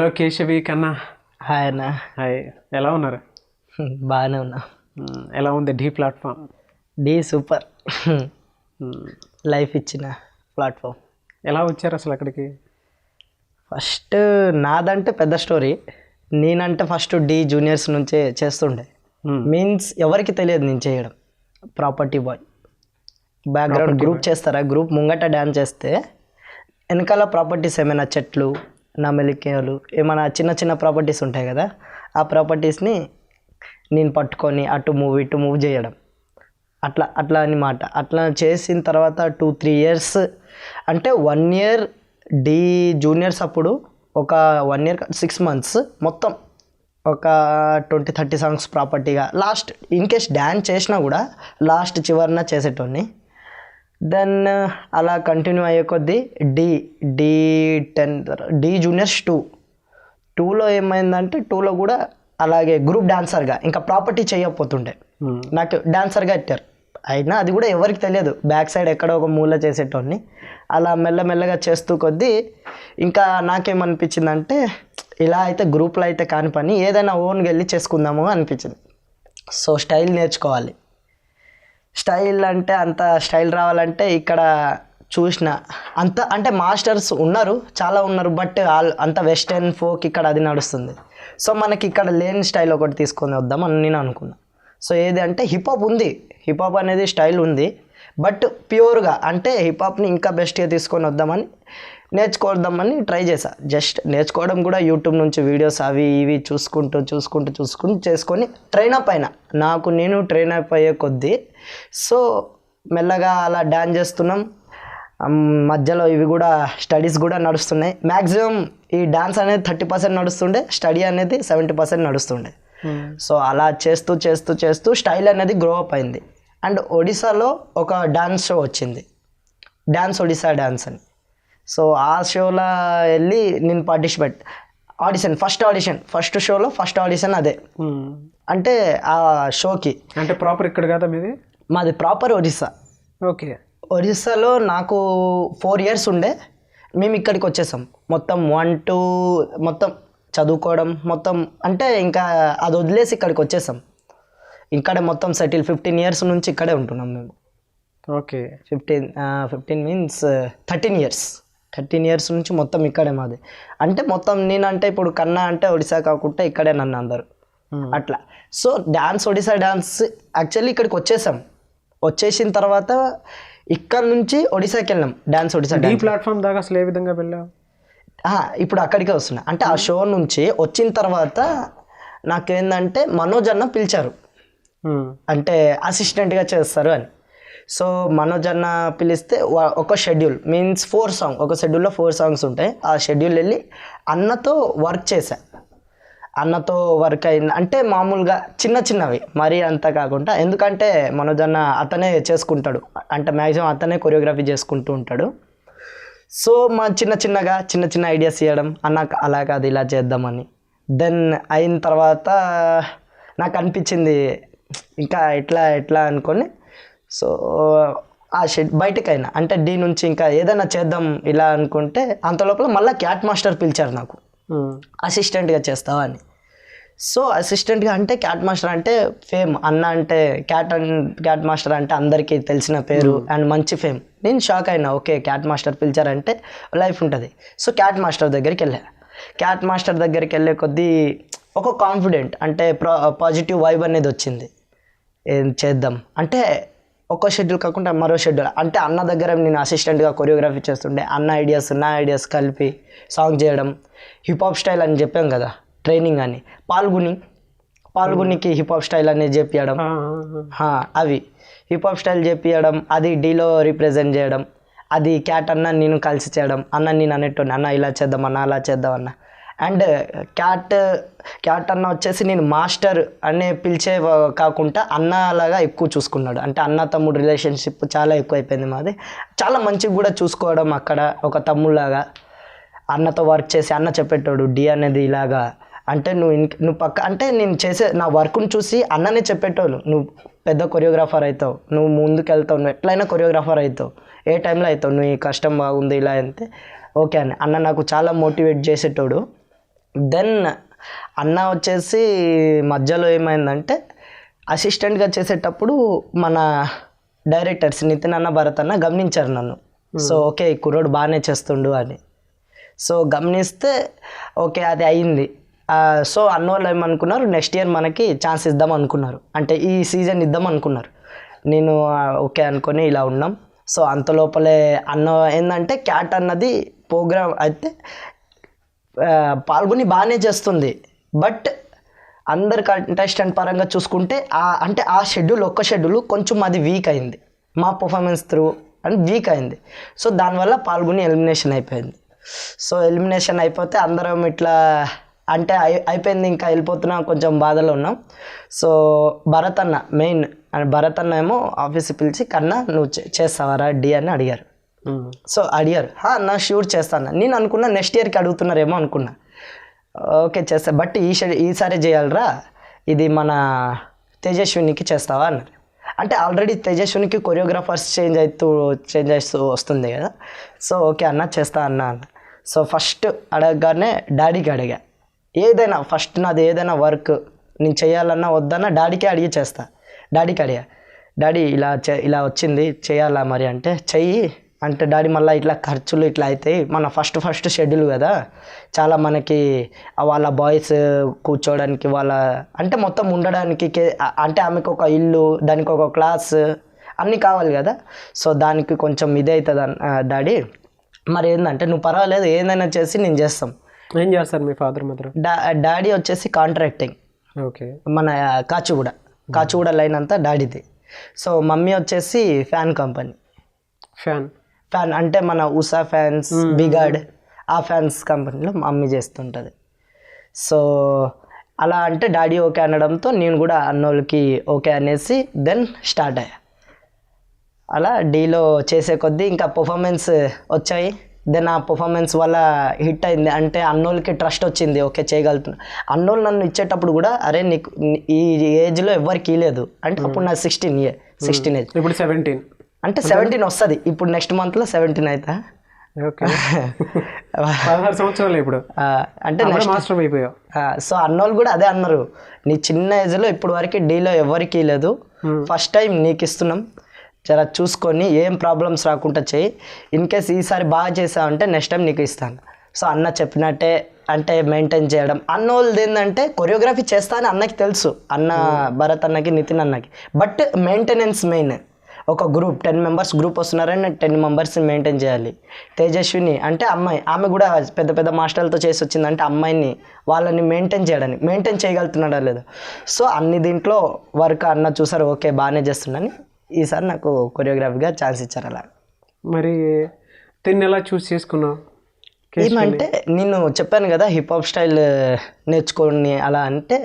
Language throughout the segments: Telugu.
హలో కేశవి కన్నా. హాయ్ అన్న. హాయ్. ఎలా ఉన్నారు? బాగానే ఉన్నా. ఎలా ఉంది Dhee platform? Dhee super. Life ఇచ్చిన ప్లాట్ఫామ్. ఎలా వచ్చారు అసలు అక్కడికి? ఫస్ట్ నాదంటే పెద్ద స్టోరీ. నేనంటే ఫస్ట్ డి జూనియర్స్ నుంచే చేస్తుండే. మీన్స్ ఎవరికి తెలియదు నేను చేయడం. Property boy. బ్యాక్గ్రౌండ్ గ్రూప్ చేస్తారా? గ్రూప్ ముంగట డ్యాన్స్ చేస్తే వెనకాల ప్రాపర్టీస్ ఏమైనా చెట్లు నా నమెలికలు ఏమైనా చిన్న చిన్న ప్రాపర్టీస్ ఉంటాయి కదా ఆ ప్రాపర్టీస్ని నేను పట్టుకొని అటు మూవ్ ఇటు మూవ్ చేయడం. అట్లా అట్లా అనమాట అట్లా చేసిన తర్వాత టూ త్రీ ఇయర్స్ అంటే వన్ ఇయర్ డీ జూనియర్స్ అప్పుడు ఒక వన్ ఇయర్ సిక్స్ మంత్స్ మొత్తం ఒక ట్వంటీ థర్టీ సాంగ్స్ ప్రాపర్టీగా లాస్ట్ ఇన్ కేస్ డ్యాన్స్ చేసినా కూడా లాస్ట్ చివరిన చేసేటోని దెన్ అలా కంటిన్యూ అయ్యే కొద్దీ Dhee Dhee ten Dhee juniors two టూలో ఏమైందంటే టూలో కూడా అలాగే గ్రూప్ డాన్సర్గా ఇంకా ప్రాపర్టీ చేయకపోతుండే. మ్మ్. నాకు డాన్సర్గా పెట్టారు అయినా అది కూడా ఎవరికి తెలియదు. బ్యాక్ సైడ్ ఎక్కడో ఒక మూల చేసేటోడిని అలా మెల్లమెల్లగా చేస్తూ కొద్దీ ఇంకా నాకేమనిపించిందంటే ఇలా అయితే గ్రూప్లో అయితే కాని పని ఏదైనా ఓన్గా వెళ్ళి చేసుకుందాము అనిపించింది. సో స్టైల్ నేర్చుకోవాలి. స్టైల్ అంటే అంత స్టైల్ రావాలంటే ఇక్కడ చూసిన అంత అంటే మాస్టర్స్ ఉన్నారు చాలా ఉన్నారు బట్ ఆల్ అంత వెస్టర్న్ ఫోక్ ఇక్కడ అది నడుస్తుంది. సో మనకి ఇక్కడ లేని స్టైల్ ఒకటి తీసుకొని వద్దాం అని నేను అనుకున్నా. సో ఏది అంటే హిప్ హాప్ ఉంది. హిప్ హాప్ అనేది స్టైల్ ఉంది. బట్ ప్యూర్గా అంటే హిప్ హాప్ని ఇంకా బెస్ట్గా తీసుకొని వద్దామని నేర్చుకోవద్దామని ట్రై చేశా. జస్ట్ నేర్చుకోవడం కూడా యూట్యూబ్ నుంచి వీడియోస్ అవి ఇవి చూసుకుంటూ చూసుకుంటూ చూసుకుంటూ చేసుకొని ట్రైన్ అప్ అయినా. నాకు నేను ట్రైన్ అప్ అయ్యే కొద్దీ సో మెల్లగా అలా డాన్స్ చేస్తున్నాం. మధ్యలో ఇవి కూడా స్టడీస్ కూడా నడుస్తున్నాయి. మ్యాక్సిమం ఈ డాన్స్ అనేది థర్టీ పర్సెంట్ నడుస్తుండే స్టడీ అనేది సెవెంటీ పర్సెంట్ నడుస్తుండే. మ్మ్. సో అలా చేస్తూ చేస్తూ చేస్తూ స్టైల్ అనేది గ్రో అప్ అయింది. అండ్ ఒడిశాలో ఒక డాన్స్ షో వచ్చింది. డాన్స్ ఒడిశా డాన్స్ అని. సో ఆ షోలో వెళ్ళి నేను participate audition first audition first షోలో ఫస్ట్ ఆడిషన్ అదే. అంటే ఆ షోకి. అంటే ప్రాపర్ ఇక్కడ కదా మీది? మాది ప్రాపర్ ఒడిస్సా ఓకే. ఒరిస్సాలో నాకు ఫోర్ ఇయర్స్ ఉండే. మేము ఇక్కడికి వచ్చేసాం. మొత్తం వన్ టూ మొత్తం చదువుకోవడం మొత్తం అంటే ఇంకా అది వదిలేసి ఇక్కడికి వచ్చేసాం. ఇక్కడే మొత్తం సెటిల్ ఫిఫ్టీన్ ఇయర్స్ నుంచి ఇక్కడే ఉంటున్నాం మేము. Okay. Fifteen fifteen means thirteen years thirteen years నుంచి మొత్తం ఇక్కడే మాది. అంటే మొత్తం నేనంటే ఇప్పుడు కన్నా అంటే ఒడిశా కాకుండా ఇక్కడే నన్ను అందరు. మ్మ్. అట్లా. So dance Odisha dance actually ఇక్కడికి వచ్చేసాం. వచ్చేసిన తర్వాత ఇక్కడ నుంచి ఒడిశాకి వెళ్ళాం. డ్యాన్స్ ఒడిశా డ్యాన్స్ ప్లాట్ఫామ్ దాకా అసలు ఏ విధంగా వెళ్ళావు? ఆహా, ఇప్పుడు అక్కడికే వస్తున్నా. అంటే ఆ షో నుంచి వచ్చిన తర్వాత నాకేందంటే మనోజ్ అన్న పిలిచారు. Hmm. అంటే అసిస్టెంట్గా చేస్తారు అని. సో మనోజ్ అన్న పిలిస్తే ఒక షెడ్యూల్ మీన్స్ ఫోర్ సాంగ్ ఒక షెడ్యూల్లో ఫోర్ సాంగ్స్ ఉంటాయి. ఆ షెడ్యూల్ వెళ్ళి అన్నతో వర్క్ చేశా. అన్నతో వర్క్ అయింది అంటే మామూలుగా చిన్న చిన్నవి మరీ అంత కాకుండా ఎందుకంటే మనోజ్ అన్న అతనే చేసుకుంటాడు. అంటే మ్యాక్సిమం అతనే కొరియోగ్రఫీ చేసుకుంటూ ఉంటాడు. సో మా చిన్న చిన్నగా చిన్న చిన్న ఐడియాస్ ఇవ్వడం అన్న అలా కాదు ఇలా చేద్దామని. దెన్ అయిన తర్వాత నాకు అనిపించింది ఇంకా ఎట్లా ఎట్లా అనుకొని సో ఆ షెడ్ బయటకైనా అంటే డీ నుంచి ఇంకా ఏదైనా చేద్దాం ఇలా అనుకుంటే అంత లోపల మళ్ళీ క్యాట్ మాస్టర్ పిలిచారు నాకు. అసిస్టెంట్గా చేస్తావా అని. సో అసిస్టెంట్గా అంటే క్యాట్ మాస్టర్ అంటే ఫేమ్. అన్న అంటే క్యాట్ అండ్ క్యాట్ మాస్టర్ అంటే అందరికీ తెలిసిన పేరు అండ్ మంచి ఫేమ్. నేను షాక్ అయినా ఓకే క్యాట్ మాస్టర్ పిలిచారంటే లైఫ్ ఉంటుంది. సో క్యాట్ మాస్టర్ దగ్గరికి వెళ్ళా. క్యాట్ మాస్టర్ దగ్గరికి వెళ్ళే కొద్దీ ఒక కాన్ఫిడెంట్ అంటే పాజిటివ్ వైబ్ అనేది వచ్చింది. చేద్దాం? అంటే ఒక షెడ్యూల్ కాకుండా మరో షెడ్యూల్. అంటే అన్న దగ్గర నేను అసిస్టెంట్గా కొరియోగ్రఫీ చేస్తుండే. అన్న ఐడియాస్ నా ఐడియాస్ కలిపి సాంగ్ చేయడం. హిప్ హాప్ స్టైల్ అని చెప్పాం కదా ట్రైనింగ్ అని. పాల్గొని పాల్గొనికి హిప్ హాప్ స్టైల్ అనేది చెప్పియడం. అవి. హిప్ హాప్ స్టైల్ చెప్పియడం అది డీలో రిప్రజెంట్ చేయడం. అది క్యాట్ అన్న నేను కలిసి చేయడం. అన్న నేను అనేటోని అన్న ఇలా చేద్దాం అన్న అలా చేద్దాం అన్న. అండ్ క్యాట్ క్యాట్ అన్న వచ్చేసి నేను మాస్టర్ అనే పిలిచే కాకుండా అన్న లాగా ఎక్కువ చూసుకున్నాడు. అంటే అన్న తమ్ముడు రిలేషన్షిప్ చాలా ఎక్కువ అయిపోయింది మాది. చాలా మంచిగా కూడా చూసుకోవడం అక్కడ ఒక తమ్ముళ్ళలాగా అన్నతో వర్క్ చేసి అన్న చెప్పేటోడు డి అనేది ఇలాగా. అంటే నువ్వు ఇంక నువ్వు పక్క అంటే నేను చేసే నా వర్క్ని చూసి అన్ననే చెప్పేటోళ్ళు. నువ్వు పెద్ద కొరియోగ్రాఫర్ అవుతావు నువ్వు ముందుకు వెళ్తావు నువ్వు ఎట్లయినా కొరియోగ్రాఫర్ అవుతావు ఏ టైంలో అవుతావు నువ్వు ఈ కష్టం బాగుంది ఇలా అంతే ఓకే అని. అన్న నాకు చాలా మోటివేట్ చేసేటోడు. దెన్ అన్న వచ్చేసి మధ్యలో ఏమైందంటే అసిస్టెంట్గా చేసేటప్పుడు మన డైరెక్టర్స్ నితిన్ అన్న భరత్ అన్న గమనించారు నన్ను. సో ఓకే ఈ కుర్రోడు బాగానే చేస్తుండు అని. సో గమనిస్తే ఓకే అది అయింది. సో అన్న వాళ్ళు ఏమనుకున్నారు నెక్స్ట్ ఇయర్ మనకి ఛాన్స్ ఇద్దాం అనుకున్నారు. అంటే ఈ సీజన్ ఇద్దాం అనుకున్నారు. నేను ఓకే అనుకొని ఇలా ఉన్నాం. సో అంత లోపలే అన్న ఏంటంటే క్యాట్ అన్నది ప్రోగ్రామ్ అయితే పాల్గొని బాగానే చేస్తుంది. బట్ అందరు కంటెస్టెంట్ పరంగా చూసుకుంటే ఆ అంటే ఆ షెడ్యూల్ ఒక్క షెడ్యూల్ కొంచెం అది వీక్ అయింది. మా పర్ఫార్మెన్స్ త్రూ అని వీక్ అయింది. సో దానివల్ల పాల్గొని ఎలిమినేషన్ అయిపోయింది. సో ఎలిమినేషన్ అయిపోతే అందరం ఇట్లా అంటే అయి అయిపోయింది ఇంకా వెళ్ళిపోతున్నాం కొంచెం బాధలో ఉన్నాం. సో భరత్ అన్న మెయిన్ భరత్ అన్న ఏమో ఆఫీస్కి పిలిచి కన్నా నువ్వు చేస్తావారా డి అని అడిగారు. Hmm. సో అడిగారు నా షూర్ చేస్తాను. నేను అనుకున్నా నెక్స్ట్ ఇయర్కి అడుగుతున్నారేమో అనుకున్నా. ఓకే చేస్తా. బట్ ఈ ఈసారి చేయాలరా. ఇది మన తేజస్వినికి చేస్తావా? అన్నారు. అంటే ఆల్రెడీ తేజస్వినికి కొరియోగ్రాఫర్స్ చేంజ్ అవుతూ చేంజ్ అవుతూ వస్తుంది కదా. సో ఓకే అన్న చేస్తా అన్న అన్న. సో ఫస్ట్ అడగగానే డాడీకి అడిగా. ఏదైనా ఫస్ట్ నాది ఏదైనా వర్క్ నేను చేయాలన్నా వద్దన్నా డాడీకే అడిగి చేస్తా. డాడీకి అడిగా. డాడీ ఇలా చే ఇలా వచ్చింది చేయాలా మరి? అంటే చెయ్యి అంటే డాడీ మళ్ళీ ఇట్లా ఖర్చులు ఇట్లా అవుతాయి మన ఫస్ట్ ఫస్ట్ షెడ్యూల్ కదా. చాలా మనకి వాళ్ళ బాయ్స్ కూర్చోవడానికి వాళ్ళ అంటే మొత్తం ఉండడానికి అంటే ఆమెకు ఒక ఇల్లు దానికి ఒక క్లాస్ అన్నీ కావాలి కదా. సో దానికి కొంచెం ఇదే అవుతుంది డాడీ? మరి ఏంటంటే నువ్వు పర్వాలేదు ఏదైనా చేసి నేను చేస్తాం. ఏం చేస్తారు మీ ఫాదర్ మదర్? డా డాడీ వచ్చేసి కాంట్రాక్టింగ్. ఓకే. మన కాచిగూడ. కాచిగూడ లైన్ అంతా డాడీది. సో మమ్మీ వచ్చేసి ఫ్యాన్ కంపెనీ. ఫ్యాన్. ఫ్యాన్ అంటే మన ఉషా ఫ్యాన్స్ బిగాడ్ ఆ ఫ్యాన్స్ కంపెనీలో మమ్మీ చేస్తుంటుంది. సో అలా అంటే డాడీ ఓకే అనడంతో నేను కూడా అన్నోళ్ళకి ఓకే అనేసి దెన్ స్టార్ట్ అయ్యా. అలా డీలో చేసే కొద్దీ ఇంకా పర్ఫార్మెన్స్ వచ్చాయి. దెన్ ఆ పర్ఫార్మెన్స్ వల్ల హిట్ అయింది. అంటే అన్నోళ్ళకి ట్రస్ట్ వచ్చింది. ఓకే చేయగలుగుతున్నా. అన్నోళ్ళు నన్ను ఇచ్చేటప్పుడు కూడా అరే నీకు ఈ ఏజ్లో ఎవ్వరికి లేదు. అంటే అప్పుడు నా సిక్స్టీన్ ఇయర్ సిక్స్టీన్ ఏజ్ ఇప్పుడు సెవెంటీన్ అంటే సెవెంటీన్ వస్తుంది. ఇప్పుడు నెక్స్ట్ మంత్లో సెవెంటీన్ అవుతా పదహారు సంవత్సరాలు ఇప్పుడు. అంటే మాస్టర్ అయిపోయావు. సో అన్నోళ్ళు కూడా అదే అన్నారు. నీ చిన్న ఏజ్లో ఇప్పుడు వరకు డీలో ఎవరికి లేదు. ఫస్ట్ టైం నీకు ఇస్తున్నాం. జర చూసుకొని ఏం ప్రాబ్లమ్స్ రాకుండా చేయి. ఇన్ కేస్ ఈసారి బాగా చేసావంటే నెక్స్ట్ టైం నీకు ఇస్తాను. సో అన్న చెప్పినట్టే అంటే మెయింటైన్ చేయడం. అన్న వాళ్ళది ఏంటంటే కొరియోగ్రఫీ చేస్తా అని అన్నకి తెలుసు. అన్న భరత్ అన్నకి నితిన్ అన్నకి. బట్ మెయింటెనెన్స్ మెయిన్ ఒక గ్రూప్ టెన్ మెంబర్స్ గ్రూప్ వస్తున్నారని టెన్ మెంబర్స్ మెయింటైన్ చేయాలి. తేజస్విని అంటే అమ్మాయి ఆమె కూడా పెద్ద పెద్ద మాస్టర్లతో చేసి వచ్చిందంటే అమ్మాయిని వాళ్ళని మెయింటైన్ చేయడానికి మెయింటైన్ చేయగలుగుతున్నాడా లేదా? సో అన్ని దీంట్లో వర్క్ అన్న చూసారు ఓకే బాగానే చేస్తున్నాని ఈసారి నాకు కొరియోగ్రఫీగా ఛాన్స్ ఇచ్చారు అలా. మరి తిని ఎలా చూస్ చేసుకున్నావు? ఏమంటే నేను చెప్పాను కదా హిప్ హాప్ స్టైల్ నేర్చుకొని అలా అంటే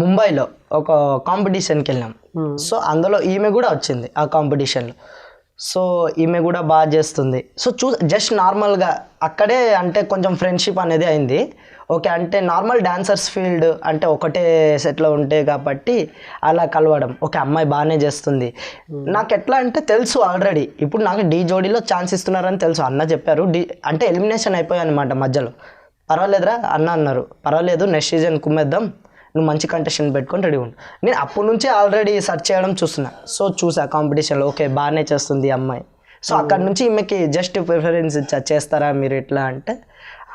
ముంబైలో ఒక కాంపిటీషన్కి వెళ్ళాం సో అందులో ఈమె కూడా వచ్చింది ఆ కాంపిటీషన్లో. సో ఈమె కూడా బాగా చేస్తుంది. సో చూ జస్ట్ నార్మల్గా అక్కడే అంటే కొంచెం ఫ్రెండ్షిప్ అనేది అయింది. ఓకే అంటే నార్మల్ డాన్సర్స్ ఫీల్డ్ అంటే ఒకటే సెట్లో ఉంటే కాబట్టి అలా కలవడం. ఓకే అమ్మాయి బాగానే చేస్తుంది. నాకు ఎట్లా అంటే తెలుసు ఆల్రెడీ. ఇప్పుడు నాకు డీ జోడీలో ఛాన్స్ ఇస్తున్నారని తెలుసు. అన్న చెప్పారు. డీ అంటే ఎలిమినేషన్ అయిపోయాయి అనమాట మధ్యలో. పర్వాలేదురా అన్న అన్నారు. పర్వాలేదు నెక్స్ట్ సీజన్ కుమ్మేద్దాం. నువ్వు మంచి కంటెస్టెంట్ పెట్టుకొని రెడీ ఉండు నేను అప్పటి నుంచే ఆల్రెడీ సెర్చ్ చేయడం చూస్తున్నా సో చూసా కాంపిటీషన్లో ఓకే బాగానే చేస్తుంది ఈ అమ్మాయి సో అక్కడ నుంచి ఈమెకి జస్ట్ ప్రిఫరెన్స్ ఇచ్చా చేస్తారా మీరు ఎట్లా అంటే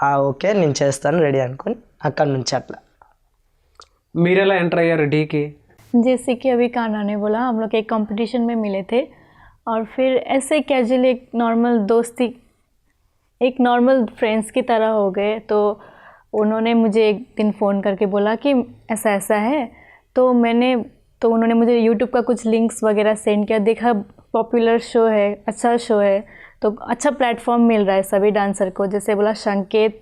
"ఆ, ఓకే నేను చేస్తాను రెడీ అనుకొని అక్కడ నుంచి అట్లా మీరు ఎలా ఎంటర్ అయ్యారు డీకి जैसे कि अभी कान्हा ने बोला हम लोग एक कंपटीशन में मिले थे और फिर ऐसे कैजुअल एक नॉर्मल दोस्ती एक नॉर्मल फ्रेंड्स की तरह हो गए तो उन्होंने मुझे एक दिन फ़ोन करके बोला कि ऐसा ऐसा है। तो मैंने तो उन्होंने मुझे यूट्यूब का कुछ लिंक्स वगैरह सेंड किया। देखा पॉपुलर शो है अच्छा शो है। तो अच्छा प्लेटफॉर्म मिल रहा है सभी डांसर को। जैसे बोला संकेत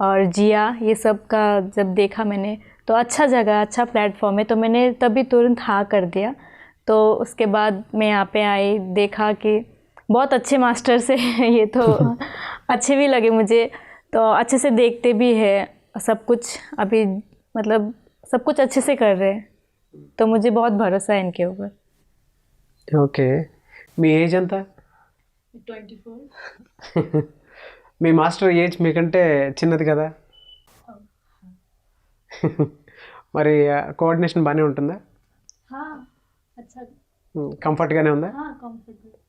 और जिया ये सब का जब देखा मैंने तो अच्छा जगह अच्छा प्लेटफॉर्म है। तो मैंने तभी तुरंत हाँ कर दिया। तो उसके बाद मैं यहाँ पे आई देखा कि बहुत अच्छे मास्टर से ये तो। अच्छे भी लगे मुझे। तो अच्छे से देखते भी है सब कुछ अभी मतलब सब कुछ अच्छे से कर रहे हैं तो मुझे बहुत भरोसा है इनके ऊपर ఓకే మీ ఏజ్ ఎంత మీ మాస్టర్ ఏజ్ మీకంటే చిన్నది కదా మరి కోఆర్డినేషన్ బాగానే ఉంటుందా हाँ अच्छा కంఫర్ట్గానే ఉందా हाँ कंफर्टेबल